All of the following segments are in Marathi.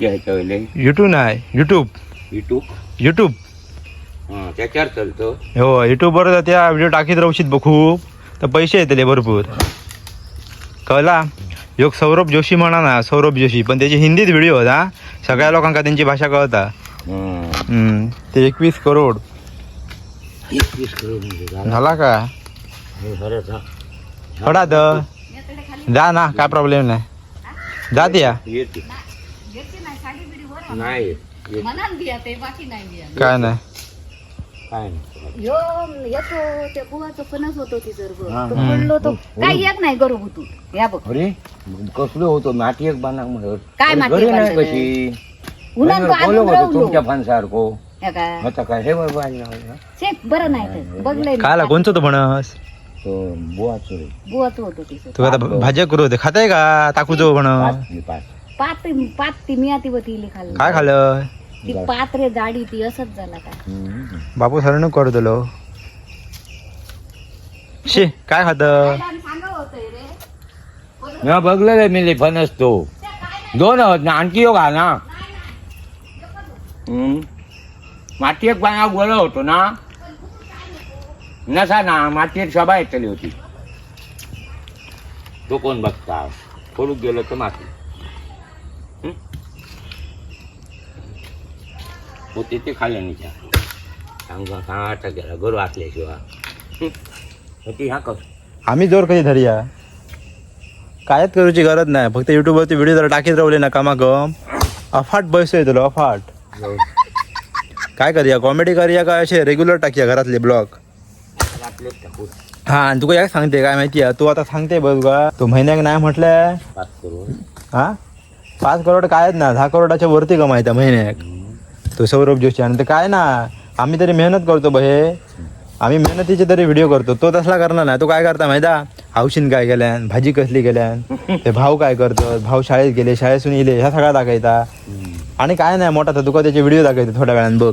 तुमच्या ह्याच्यावरले युट्यूब नाही युट्यूब युट्यूब युट्यूब हा त्याच्यावर चालतो. हो युट्यूबवर त्या व्हिडिओ टाकीत राहशीत बघ. खूप तर पैसे येतले भरपूर. कळला योग सौरभ जोशी म्हणा ना सौरभ जोशी. पण त्याची हिंदीत व्हिडिओ होता सगळ्या लोकांका त्यांची भाषा कळता. हम्म, ते एकवीस करोड. एकवीस करोड म्हणजे झालं. झाला का? हे खरंच हा. द जा ना काय प्रॉब्लेम नाही. जात या. येते. नाही. येत. मनान बिया ते बाकी नाही बिया काय नाही. काय नाही. यो येतो ते बुवाचं फणस होतो ती जर हा. तो पडलो तो काय येत नाही गरू तू या बघ. अरे कसलो होतो? माती एक बांधा म्हणत काय घरी एक नाही? कशी? उन्हात बोललो आणून होतो राहून तुमच्या फणसारखो. या का? आता काय हे आहे ना. बरं नाही तर. बघलंय मी. कोणचं म्हणस तो बुवाचो. रे बुवाचं होतं तिचं. तू आता भाज्या करू होते. खाताय का? टाकू जो म्हण पाच मी पाच पात पात ती मी ती बतीली खाल्ली. काय खाल्लं? ती पात्रे जाडी ती असंच झाला का. बापू सर करू दिलो शे काय खात? मी बघलेलं मी ते फणस तो. दोन आहोत ना आणखी योग ना. हम्म. माती एक बांधा गोळ होतो ना. नसा ना माती एक सभा येतली होती. तो कोण बघता? पडून गेलो तर माती. होते ते खाल्लं नाही त्या. सांगा गेला गरू ह्या कस आम्ही जोर कधी धरूया कायच करूची गरज नाही फक्त युट्यूबवरती व्हिडिओ जर टाकीत राहले ना कामा गम. अफाट पैसे येतलो अफाट. काय करूया कॉमेडी करूया का असे रेग्युलर टाकूया घरातले ब्लॉग आपलेच हा आणि तुका як सांगते काय माहिती आहे तू आता सांगते बघ का तू महिन्याक नाही म्हटलं पाच करून हा? पाच करोड कायच ना दहा करोडाच्या वरती कमायता महिन्याक. तो सौरभ जोशी आणि ते काय ना आम्ही तरी मेहनत करतो बहे आम्ही मेहनतीचे तरी व्हिडिओ करतो. तो तसला करणार नाही. तो काय करता माहिता हावशीन काय केल्यान भाजी कसली केल्यान ते भाऊ काय करतो भाऊ शाळेत गेले शाळेतून येले ह्या सगळा दाखयता. आणि काय नाही मोठा तर तुका त्याचे व्हिडिओ दाखवते थोड्या वेळान बघ.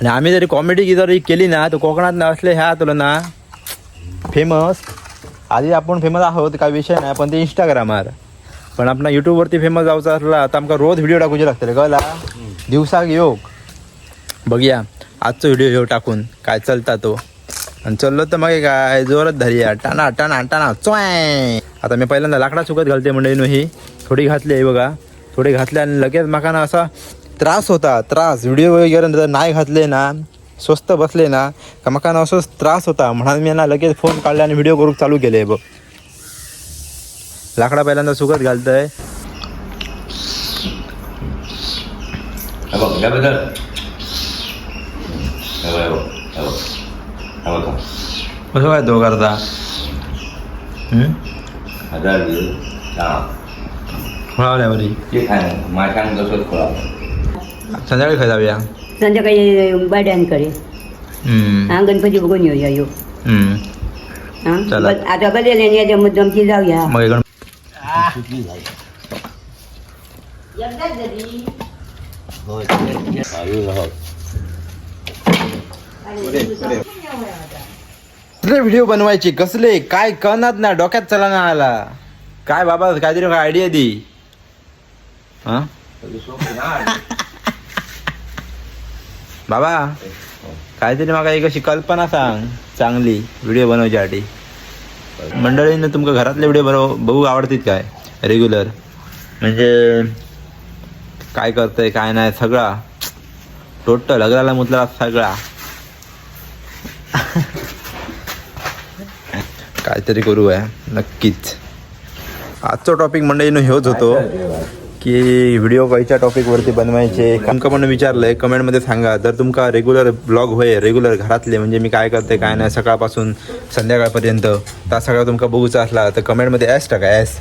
आणि आम्ही जरी कॉमेडी जरी केली ना तर कोकणात ना असले ह्या तुला ना फेमस आधी आपण फेमस आहोत काय विषय नाही पण ते इंस्टाग्रामार पण आपण युट्यूबवरती फेमस जायचं असला तर आमका रोज व्हिडिओ टाकूचे लागतले कळला? दिवसाक योग. बघूया आजचो व्हिडिओ येऊ टाकून काय चलता तो. आणि चललो तर मग काय जोरात धरूया. टाना टाणा टाणा चोय आता मी पहिल्यांदा लाकडा चुकत घालते म्हणजे नु ही थोडी घातली आहे बघा. थोडी घातली आणि लगेच माका ना असा त्रास होता त्रास. व्हिडिओ वगैरे नाही घातले ना स्वस्त बसले ना का माका ना असं त्रास होता. म्हणून मी ना लगेच फोन काढले आणि व्हिडिओ करू चालू केले बघ. लाकडा पहिल्यांदा सुकत घालतंय हे बघ याबद्दल हे बघ, हे बघ, हे बघ. हे बघ. कसं काय तो करता हम्म? हजार दिले. हा. खोळावल्या बरी ते खाय माशान कसं खोळा संध्याकाळी खाय जाऊया संध्याकाळी बाड्यांकडे हम्म. हा गणपती बघून येऊया यो हम्म. हा चला. ब- आता बदल याच्या मुद्दामची जाऊया मग इकडं होय, व्हिडिओ बनवायचे कसले? काय कळणार ना डोक्यात चला ना आला. काय बाबा काहीतरी आयडिया दी हा? बाबा काहीतरी म्हाका एक अशी कल्पना सांग चांगली व्हिडिओ बनवच्यासाठी मंडळींना तुमका घरातले व्हिडिओ बनव बघू आवडतील काय? रेग्युलर म्हणजे काय करतंय काय नाही सगळा. टोटल अगराला मुतला सगळा. काहीतरी करू आहे नक्कीच. आजचा टॉपिक मंडळीनं ह्योच होतो की व्हिडिओ खयच्या टॉपिकवरती बनवायचे. तुमका पण विचारलंय कमेंटमध्ये सांगा. जर तुमका रेग्युलर ब्लॉग होय रेग्युलर घरातले म्हणजे मी काय करते काय नाही सकाळपासून संध्याकाळपर्यंत त्या सगळं तुमका बघूचा असला तर कमेंटमध्ये ॲस टाका ॲस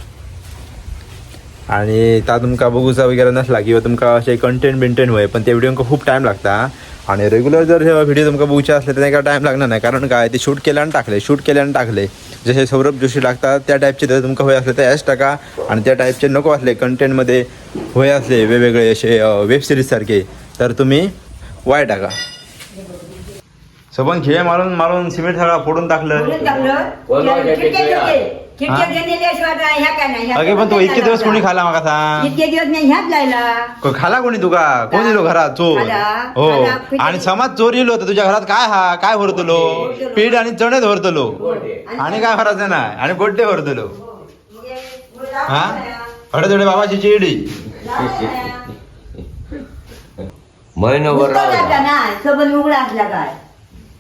आणि ता तुमका बघूचा वगैरे नसला किंवा तुमका असे कंटेंट बिंटेंट होय पण ते व्हिडिओ खूप टाईम लागता. आणि रेग्युलर जर व्हिडिओ तुमका बघूचे असले तर काय टाईम लागणार नाही. कारण काय ते शूट केल्यानं टाकले शूट केल्यानं टाकले. जसे सौरभ जोशी लागतात त्या टाईपचे जर तुमका होय असले तर ॲस टाका आणि त्या टाईपचे नको असले कंटेंटमध्ये होय असले वेगवेगळे असे वेब सिरीजसारखे तर तुम्ही वाय टाका. सबन खेळ मारून मारून सिमेंट सगळा फोडून टाकलं. खिडक्या? होते. गेलेल्याशिवाय काय ह्या काय नाही ह्या अगे पण तू काय इतके दिवस. कोणी खाला माका सांग इतके दिवस नाही ह्याच लायला. को- खाला कोणी तुका? कोण दिलो घरात? चोर खाला. हो. खाला. आणि समाज चोर येलो तर तुझ्या घरात काय हा? काय भरतलो पीठ आणि चणेच भरतलो आणि काय भरायचं नाही आणि गोड्डे भरतलो हा? हडे थोडे बाबाची चिडी. महिनभर राहू ना उघडा असला काय?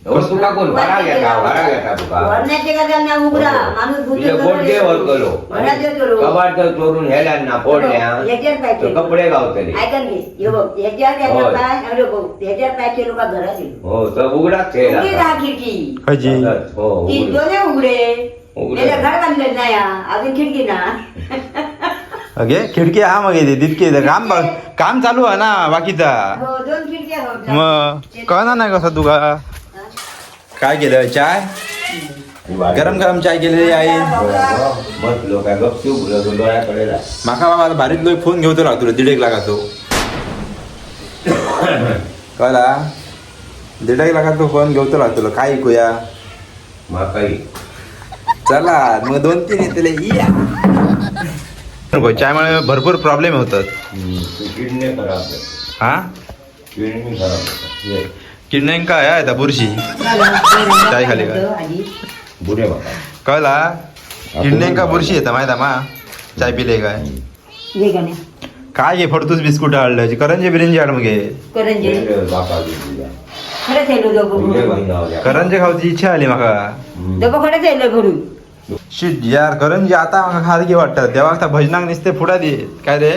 तुका कोण भरा घेता? भरा घेता तुका? वरण्याचे का त्यांना उघडा. माणूस तुझे बुद्धी गोडगे वरतलो घरात येतो कबाट चोरून हेल्यांना फोडल्या. याच्यावर तर पॅकेट कपडे गावतले. ऐका ना घे. हे बघ याच्यावर होय. याच्यावर काय अरे बघ याच्यावर पॅकेट लोक घरात येईल हो तर उघडाच खेळ उघडी आता. राहा खिडकी खयची हो ती उघड. दोन्ही उघडे. उघडे. त्याच्या घर बांधलं नाही हा. अजून खिडकी ना. अगे खिडकी हा मग येते तितके काम बघ काम चालू आहे ना बाकीचा. हो दोन खिडक्या होत मग कळणार नाही कसं तुका? काय केलं? चाय? गरम गरम चाय केलेली आहे. माका बाबा आता भारीत लोक फोन घेऊतो लागतो दीड एक लाखाचो. कळला? दीड एक लाखाचो फोन घेऊतो लागतो काय ऐकूया? चला मग दोन तीन येतले चायमुळे भरपूर प्रॉब्लेम होतात. हा? किडण्यांक काय आहे आता बुरशी चाय खाली। का? आधी बुरे बाबा. कळला? किडण्यांका बुरशी येतं माहिती मा? चाय पिले काय? हे का काय घे फडतूस बिस्कुट हाडलं करंजे बिरंजे हाड मग. करंजी. खाऊची इच्छा आली माका. शिट यार करंजी आता माका खात घे वाटतात देवा आता भजनाक निसते फुडा दे काय रे?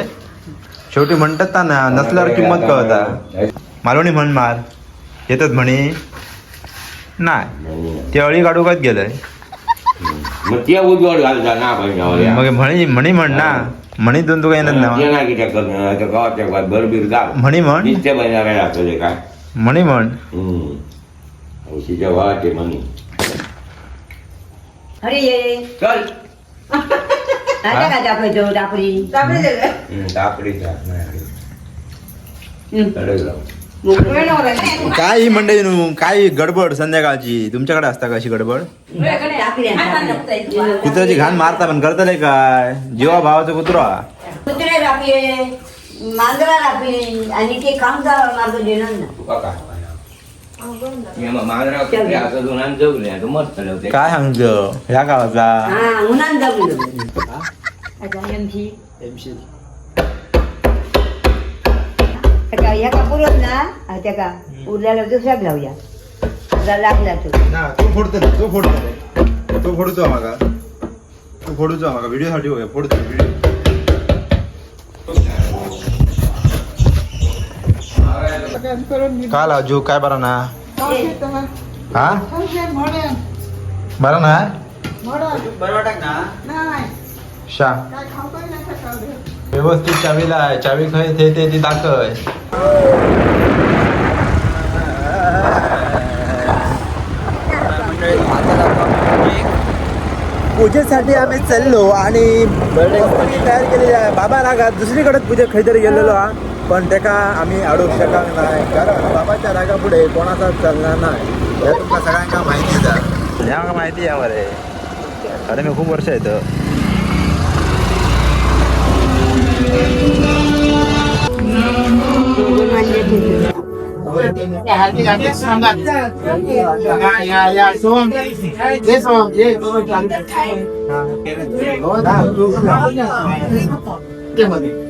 शेवटी म्हणतात ना नसल्यावर किंमत कळता. मालवणी म्हण मार. येतात म्हणे नाही ते अळी काढूकच गेलंय मग ते उजवड घालता ना बहीण आवल्या. मग म्हणी म्हणी म्हण ना. म्हणी दोन तुका येणार ते ना नाही किती करणार आता गावाच्या गावात बरबीर गाव म्हणी म्हण. नित्य बहिणारे लागतले काय. म्हणी म्हण. हम्म. औषधीच्या वाटे म्हणी. अरे ये. चल. आता काय दाखवायचो दापरी हम्म, दापडीचा नाही. तडे लाव. काय ही मंडळी नु काय ही गडबड संध्याकाळची? तुमच्याकडे असता का अशी गडबड? कुत्र्याची घाण मारता पण करतले काय? जीवा भावाचा कुत्रा. कुत्रे राखले मांजरा राखली आणि ते काम काय सांगतो? ह्या गावाचा. हा उन्हान जगलो का पुरत ना हा, त्या का उरल्याला दुसऱ्याक लावूया. तुला लागला तो. तू फोडतो ना तू फोडतो तू फोडतो माका तू फोडूचो माका व्हिडिओ साठी होय फोडतो व्हिडिओ. काय लावजू काय बरा ना? हा? बरा ना? शा. व्यवस्थित चावीला आहे चावी खय ते ते ती दाखय पूजेसाठी आम्ही चाललो आणि तयार केलेली आहे. बाबा रागात दुसरीकडे पूजे खैतरी गेलेलो हा. पण त्याका आम्ही अडवू शकणार नाही. कारण बाबाच्या रागापुढे कोणाचा चालणार नाही. हे तुमका सगळ्यांका माहिती आहे. माहिती आहे मरे अरे मी खूप वर्ष येतं 야야야 소원 내 소원 예 그걸 나 그거 때문에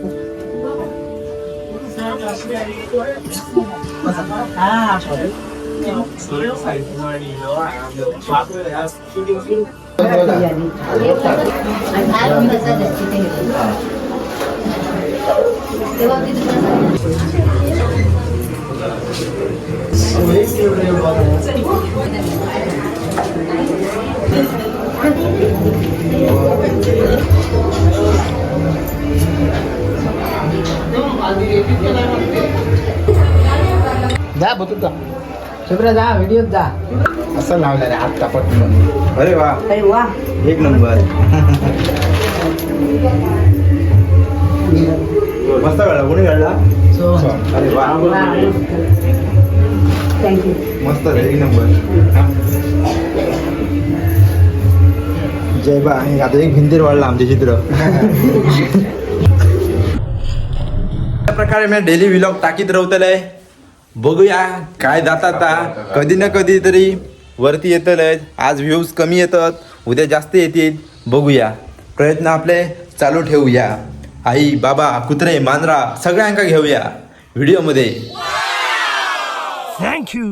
아 저요? जा बघू शुभ्र जा व्हिडिओत जा. असं लावलं रे आत्ता पटकन अरे वा. अरे वा. एक नंबर. मस्त काढला कोणी काढला अरे वा. थँक्यू मस्त रे एक नंबर. जय बा आता एक भिंतीर वाढला आमचे चित्र. त्या प्रकारे मी डेली व्लॉग टाकीत राहतले बघूया काय जातात. कधी ना कधी तरी वरती येतले आज व्ह्यूज कमी येतात उद्या जास्त येतील. बघूया. प्रयत्न आपले चालू ठेवूया. आई बाबा कुत्रे मांजरा सगळ्यांका घेऊया व्हिडिओमध्ये थँक्यू.